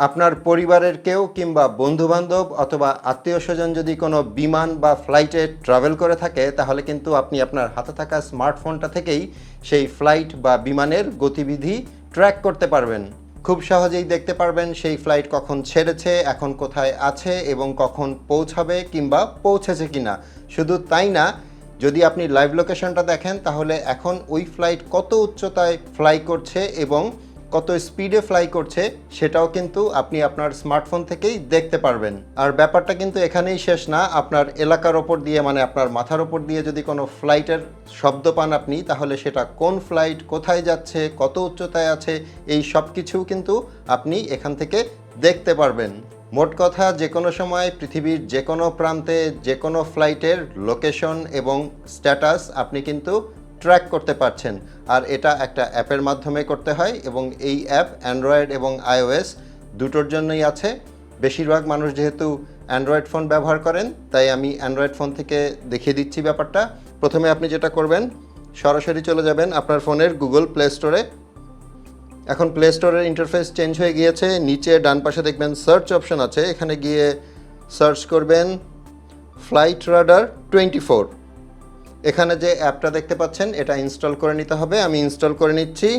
আপনার পরিবারের কেউ কিংবা বন্ধুবান্ধব অথবা আত্মীয় স্বজন যদি কোনো বিমান বা ফ্লাইটে ট্রাভেল করে থাকে, তাহলে কিন্তু আপনি আপনার হাতে থাকা স্মার্টফোনটা থেকেই সেই ফ্লাইট বা বিমানের গতিবিধি ট্র্যাক করতে পারবেন। খুব সহজেই দেখতে পারবেন সেই ফ্লাইট কখন ছেড়েছে, এখন কোথায় আছে এবং কখন পৌঁছাবে কিংবা পৌঁছেছে কিনা। শুধু তাই না, যদি আপনি লাইভ লোকেশনটা দেখেন, তাহলে এখন ওই ফ্লাইট কত উচ্চতায় ফ্লাই করছে এবং কত স্পিডে ফ্লাই করছে সেটাও কিন্তু আপনি আপনার স্মার্টফোন থেকেই দেখতে পারবেন। আর ব্যাপারটা কিন্তু এখানেই শেষ না, আপনার এলাকার ওপর দিয়ে মানে আপনার মাথার ওপর দিয়ে যদি কোনো ফ্লাইটের শব্দ পান আপনি, তাহলে সেটা কোন ফ্লাইট কোথায় যাচ্ছে, কত উচ্চতায় আছে, এই সব কিছু কিন্তু আপনি এখান থেকে দেখতে পারবেন। মোট কথা, যে কোনো সময় পৃথিবীর যে কোনো প্রান্তে, যে কোনো ফ্লাইটের লোকেশন এবং স্ট্যাটাস আপনি কিন্তু ট্র্যাক করতে পারছেন। আর এটা একটা অ্যাপের মাধ্যমে করতে হয় এবং এই অ্যাপ অ্যান্ড্রয়েড এবং আইওএস দুটোর জন্যই আছে। বেশিরভাগ মানুষ যেহেতু অ্যান্ড্রয়েড ফোন ব্যবহার করেন, তাই আমি অ্যান্ড্রয়েড ফোন থেকে দেখিয়ে দিচ্ছি ব্যাপারটা। প্রথমে আপনি যেটা করবেন, সরাসরি চলে যাবেন আপনার ফোনের গুগল প্লে স্টোরে। এখন প্লে স্টোরের ইন্টারফেস চেঞ্জ হয়ে গিয়েছে। নিচে ডান পাশে দেখবেন সার্চ অপশন আছে। এখানে গিয়ে সার্চ করবেন ফ্লাইট রাডার টোয়েন্টি ফোর। এখানে যে অ্যাপটা দেখতে পাচ্ছেন, এটা ইনস্টল করে নিতে হবে। আমি ইনস্টল করে নিচ্ছি।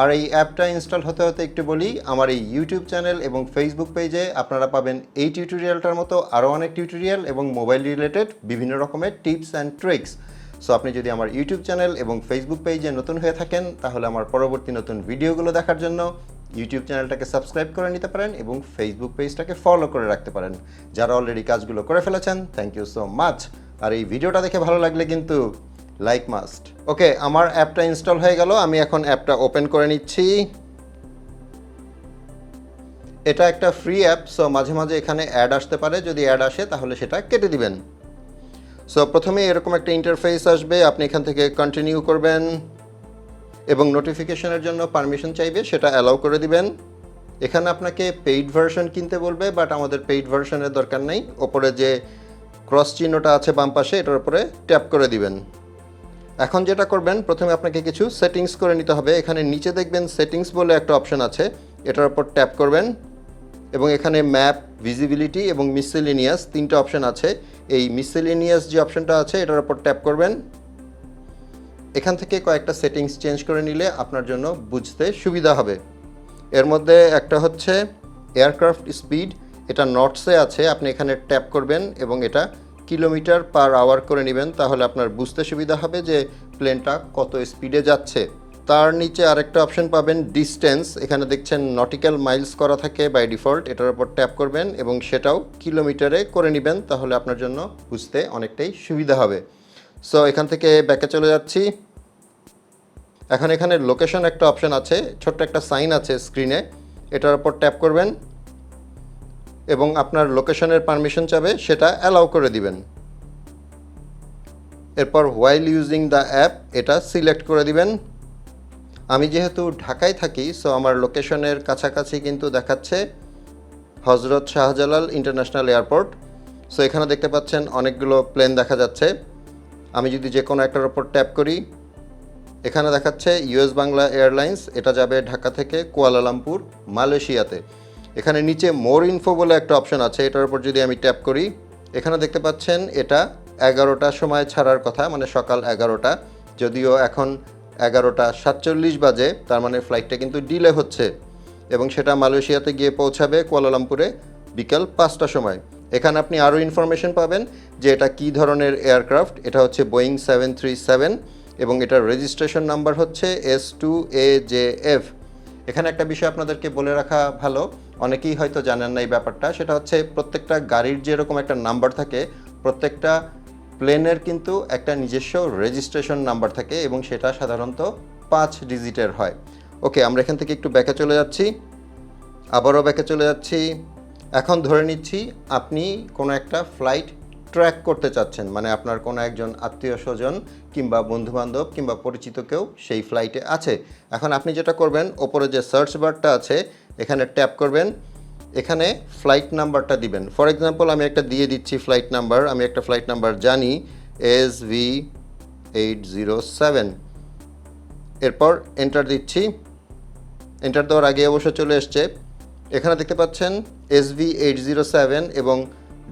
আর এই অ্যাপটা ইনস্টল হতে হতে একটু বলি, আমার এই ইউটিউব চ্যানেল এবং ফেসবুক পেজে আপনারা পাবেন এই টিউটোরিয়ালটার মতো আরও অনেক টিউটোরিয়াল এবং মোবাইল রিলেটেড বিভিন্ন রকমের টিপস অ্যান্ড ট্রিক্স। সো আপনি যদি আমার ইউটিউব চ্যানেল এবং ফেসবুক পেজে নতুন হয়ে থাকেন, তাহলে আমার পরবর্তী নতুন ভিডিওগুলো দেখার জন্য ইউটিউব চ্যানেলটাকে সাবস্ক্রাইব করে নিতে পারেন এবং ফেসবুক পেজটাকে ফলো করে রাখতে পারেন। যারা অলরেডি কাজগুলো করে ফেলেছেন থ্যাংক ইউ সো মাচ আর এই ভিডিওটা দেখে ভালো লাগলে কিন্তু লাইক মাস্ট ওকে আমার অ্যাপটা ইনস্টল হয়ে গেল, আমি এখন অ্যাপটা ওপেন করে নিচ্ছি। এটা একটা ফ্রি অ্যাপ সো মাঝে মাঝে এখানে অ্যাড আসতে পারে, যদি অ্যাড আসে তাহলে সেটা কেটে দিবেন। সো প্রথমে এরকম একটা ইন্টারফেস আসবে, আপনি এখান থেকে কন্টিনিউ করবেন, এবং নোটিফিকেশনের জন্য পারমিশন চাইবে, সেটা অ্যালাউ করে দিবেন। এখানে আপনাকে পেইড ভার্সন কিনতে বলবে বাট আমাদের পেইড ভার্সনের দরকার নেই। ওপরে যে ক্রস চিহ্নটা আছে বাম পাশে, এটার উপরে ট্যাপ করে দিবেন। এখন যেটা করবেন, প্রথমে আপনাকে কিছু সেটিংস করে নিতে হবে। এখানে নিচে দেখবেন সেটিংস বলে একটা অপশন আছে। এটার উপর ট্যাপ করবেন এবং এখানে ম্যাপ, ভিজিবিলিটি এবং মিসেলিনিয়াস তিনটা অপশন আছে। এই মিসেলিনিয়াস যে অপশনটা আছে, এটার উপর ট্যাপ করবেন। এখান থেকে কয়েকটা সেটিংস চেঞ্জ করে নিলে আপনার জন্য বুঝতে সুবিধা হবে। এর মধ্যে একটা হচ্ছে এয়ারক্রাফট স্পিড এটা নটসে আছে, আপনি এখানে ট্যাপ করবেন এবং এটা কিলোমিটার পার আওয়ার করে নেবেন, তাহলে আপনার বুঝতে সুবিধা হবে যে প্লেনটা কত স্পিডে যাচ্ছে। তার নিচে আরেকটা অপশন পাবেন ডিস্টেন্স, এখানে দেখছেন নটিক্যাল মাইলস করা থাকে বাই ডিফল্ট, এটার উপর ট্যাপ করবেন এবং সেটাও কিলোমিটারে করে নেবেন, তাহলে আপনার জন্য বুঝতে অনেকটাই সুবিধা হবে। সো, এখান থেকে ব্যাকে চলে যাচ্ছি। এখন এখানে লোকেশন একটা অপশন আছে, ছোট্ট একটা সাইন আছে স্ক্রিনে, এটার উপর ট্যাপ করবেন। এবং আপনার লোকেশনের পারমিশন চাবে, সেটা অ্যালাউ করে দিবেন। এরপর হোয়াইল ইউজিং দ্য অ্যাপ এটা সিলেক্ট করে দিবেন। আমি যেহেতু ঢাকায় থাকি সো আমার লোকেশনের কাছাকাছি কিন্তু দেখাচ্ছে হজরত শাহজালাল ইন্টারন্যাশনাল এয়ারপোর্ট সো এখানে দেখতে পাচ্ছেন অনেকগুলো প্লেন দেখা যাচ্ছে। আমি যদি যে কোনো একটার ওপর ট্যাপ করি, এখানে দেখাচ্ছে ইউএস বাংলা এয়ারলাইন্স এটা যাবে ঢাকা থেকে কুয়ালালামপুর, মালয়েশিয়াতে। এখানে নিচে মোর ইনফো বলে একটা অপশন আছে, এটার উপর যদি আমি ট্যাপ করি, এখানে দেখতে পাচ্ছেন এটা এগারোটার সময় ছাড়ার কথা মানে সকাল এগারোটা, যদিও এখন এগারোটা সাতচল্লিশ বাজে, তার মানে ফ্লাইটটা কিন্তু ডিলে হচ্ছে, এবং সেটা মালয়েশিয়াতে গিয়ে পৌঁছাবে কুয়ালালামপুরে বিকাল পাঁচটার সময়। এখানে আপনি আরও ইনফরমেশন পাবেন যে এটা কী ধরনের এয়ারক্রাফট এটা হচ্ছে বোয়িং সেভেন থ্রি সেভেন এবং এটার রেজিস্ট্রেশন নাম্বার হচ্ছে S two A J F এখানে একটা বিষয় আপনাদেরকে বলে রাখা ভালো, অনেকেই হয়তো জানেন না এই ব্যাপারটা, সেটা হচ্ছে প্রত্যেকটা গাড়ির যেরকম একটা নাম্বার থাকে, প্রত্যেকটা প্লেনের কিন্তু একটা নিজস্ব রেজিস্ট্রেশন নাম্বার থাকে এবং সেটা সাধারণত পাঁচ ডিজিটের হয়। ওকে, আমরা এখান থেকে একটু ব্যাকে চলে যাচ্ছি। আবারও ব্যাকে চলে যাচ্ছি। এখন ধরে নিচ্ছি আপনি কোনো একটা ফ্লাইট ট্র্যাক করতে চাচ্ছেন মানে আপনার কোনো একজন আত্মীয় স্বজন কিংবা বন্ধুবান্ধব কিংবা পরিচিত কেউ সেই ফ্লাইটে আছে। এখন আপনি যেটা করবেন, ওপরে যে সার্চ বারটা আছে, এখানে ট্যাপ করবেন, এখানে ফ্লাইট নাম্বারটা দিবেন। ফর এক্সাম্পল আমি একটা দিয়ে দিচ্ছি ফ্লাইট নাম্বার আমি একটা ফ্লাইট নাম্বার জানি S V eight zero seven এরপর এন্টার দিচ্ছি। এন্টার দেওয়ার আগে অবশ্য চলে এসছে। এখানে দেখতে পাচ্ছেন S V eight zero seven এবং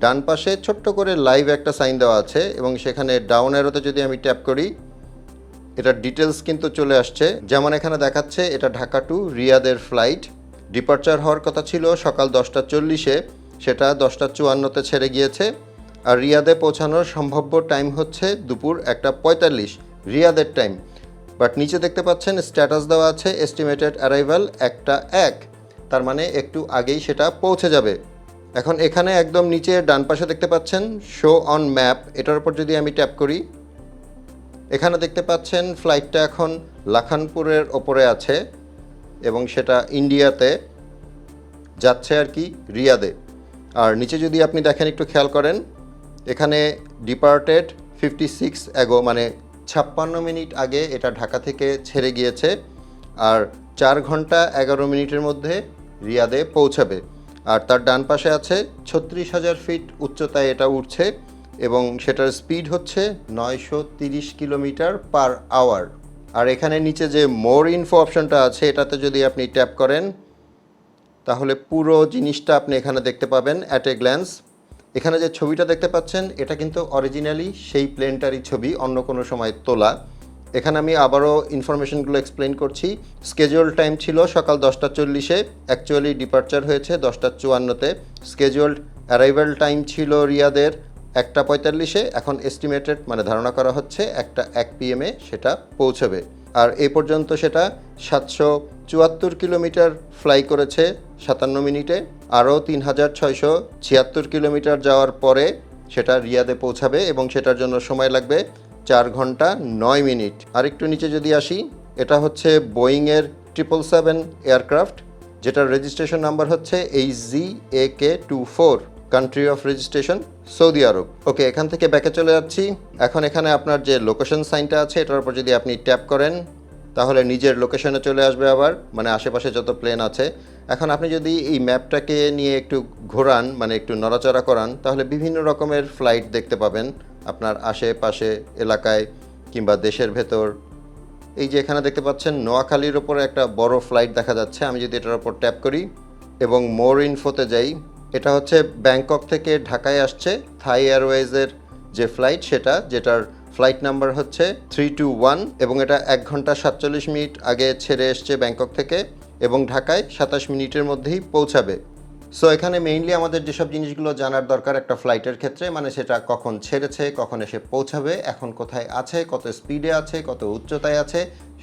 ডান পাশে ছোট্ট করে লাইভ একটা সাইন দেওয়া আছে এবং সেখানে ডাউন অ্যারোতে যদি আমি ট্যাপ করি, এটার ডিটেলস কিন্তু চলে আসছে। যেমন এখানে দেখাচ্ছে, এটা ঢাকা টু রিয়াদের ফ্লাইট ডিপার্চার হওয়ার কথা ছিল সকাল দশটা চল্লিশে, সেটা দশটা চুয়ান্নতে ছেড়ে গিয়েছে। আর রিয়াদে পৌঁছানোর সম্ভাব্য টাইম হচ্ছে দুপুর একটা পঁয়তাল্লিশ, রিয়াদের টাইম বাট নিচে দেখতে পাচ্ছেন স্ট্যাটাস দেওয়া আছে এস্টিমেটেড অ্যারাইভাল একটা এক। তার মানে একটু আগেই সেটা পৌঁছে যাবে। এখন এখানে একদম নিচে ডান পাশে দেখতে পাচ্ছেন শো অন ম্যাপ এটার উপর যদি আমি ট্যাপ করি, এখানে দেখতে পাচ্ছেন ফ্লাইটটা এখন লাখানপুরের ওপরে আছে এবং সেটা ইন্ডিয়াতে যাচ্ছে আর কি রিয়াদে। আর নিচে যদি আপনি দেখেন একটু খেয়াল করেন, এখানে ডিপার্টেড ফিফটি সিক্স এগো মানে ছাপ্পান্ন মিনিট আগে এটা ঢাকা থেকে ছেড়ে গিয়েছে, আর চার ঘণ্টা এগারো মিনিটের মধ্যে রিয়াদে পৌঁছাবে। আর তার ডান পাশে আছে ছত্রিশ হাজার ফিট উচ্চতায় এটা উঠছে এবং সেটার স্পিড হচ্ছে নয়শো তিরিশ কিলোমিটার পার আওয়ার। আর এখানে নিচে যে মোর ইনফো অপশনটা আছে, এটাতে যদি আপনি ট্যাপ করেন, তাহলে পুরো জিনিসটা আপনি এখানে দেখতে পাবেন অ্যাট এ গ্ল্যান্স এখানে যে ছবিটা দেখতে পাচ্ছেন, এটা কিন্তু অরিজিনালি সেই প্লেনটারই ছবি, অন্য কোনো সময় তোলা। এখানে আমি আবারও ইনফরমেশনগুলো এক্সপ্লেন করছি। স্কেজুয়াল টাইম ছিল সকাল দশটা চল্লিশে। অ্যাকচুয়ালি ডিপার্চার হয়েছে দশটা চুয়ান্নতে। স্কেজুয়ালড অ্যারাইভাল টাইম ছিল রিয়াদের একটা পঁয়তাল্লিশে। এখন এস্টিমেটেড মানে ধারণা করা হচ্ছে একটা এক পিএমে সেটা পৌঁছবে। আর এ পর্যন্ত সেটা সাতশো চুয়াত্তর কিলোমিটার ফ্লাই করেছে সাতান্ন মিনিটে। আরও তিন হাজার ছয়শো ছিয়াত্তর কিলোমিটার যাওয়ার পরে সেটা রিয়াদে পৌঁছাবে এবং সেটার জন্য সময় লাগবে চার ঘণ্টা নয় মিনিট। আর একটু নিচে যদি আসি, এটা হচ্ছে বোয়িংয়ের ট্রিপল সেভেন এয়ারক্রাফট, যেটার রেজিস্ট্রেশন নাম্বার হচ্ছে H G A K two four country of registration Saudi Arab okay এখান থেকে ব্যাকে চলে যাচ্ছি। এখন এখানে আপনার যে লোকেশন সাইনটা আছে, এটার উপর যদি আপনি ট্যাপ করেন, তাহলে নিজের লোকেশনে চলে আসবে আবার মানে আশেপাশে যত প্লেন আছে এখন আপনি যদি এই ম্যাপটাকে নিয়ে একটু ঘোরান মানে একটু নড়াচড়া করান, তাহলে বিভিন্ন রকমের ফ্লাইট দেখতে পাবেন। আপনার আশেপাশে এলাকায় কিংবা দেশের ভেতর। এই যে এখানে দেখতে পাচ্ছেন, নোয়াখালীর ওপরে একটা বড় ফ্লাইট দেখা যাচ্ছে। আমি যদি এটার ওপর ট্যাপ করি এবং মোর ইনফোতে যাই, এটা হচ্ছে ব্যাংকক থেকে ঢাকায় আসছে থাই এয়ারওয়েজের যে ফ্লাইট সেটা, যেটার ফ্লাইট নাম্বার হচ্ছে থ্রি টু ওয়ান এবং এটা এক ঘণ্টা সাতচল্লিশ মিনিট আগে ছেড়ে এসছে ব্যাংকক থেকে। এবং ঢাকায় সাতাশ মিনিটের মধ্যেই পৌঁছাবে। সো এখানে মেইনলি আমাদের যেসব জিনিসগুলো জানার দরকার একটা ফ্লাইটের ক্ষেত্রে মানে সেটা কখন ছেড়েছে, কখন এসে পৌঁছাবে, এখন কোথায় আছে, কত স্পিডে আছে, কত উচ্চতায় আছে,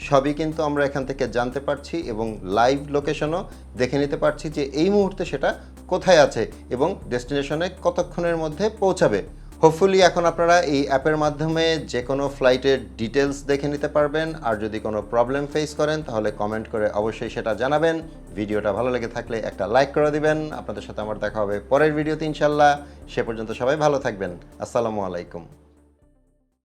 সবই কিন্তু আমরা এখান থেকে জানতে পারছি এবং লাইভ লোকেশনও দেখে নিতে পারছি যে এই মুহূর্তে সেটা কোথায় আছে এবং ডেস্টিনেশনে কতক্ষণের মধ্যে পৌঁছাবে। হোপফুলি এখন আপনারা এই অ্যাপের মাধ্যমে যে কোনো ফ্লাইটের ডিটেলস দেখে নিতে পারবেন। আর যদি কোনো প্রবলেম ফেস করেন, তাহলে কমেন্ট করে অবশ্যই সেটা জানাবেন। ভিডিওটা ভালো লেগে থাকলে একটা লাইক করে দিবেন। আপনাদের সাথে আমার দেখা হবে পরের ভিডিওতে ইনশাল্লাহ সে পর্যন্ত সবাই ভালো থাকবেন। আসসালামু আলাইকুম।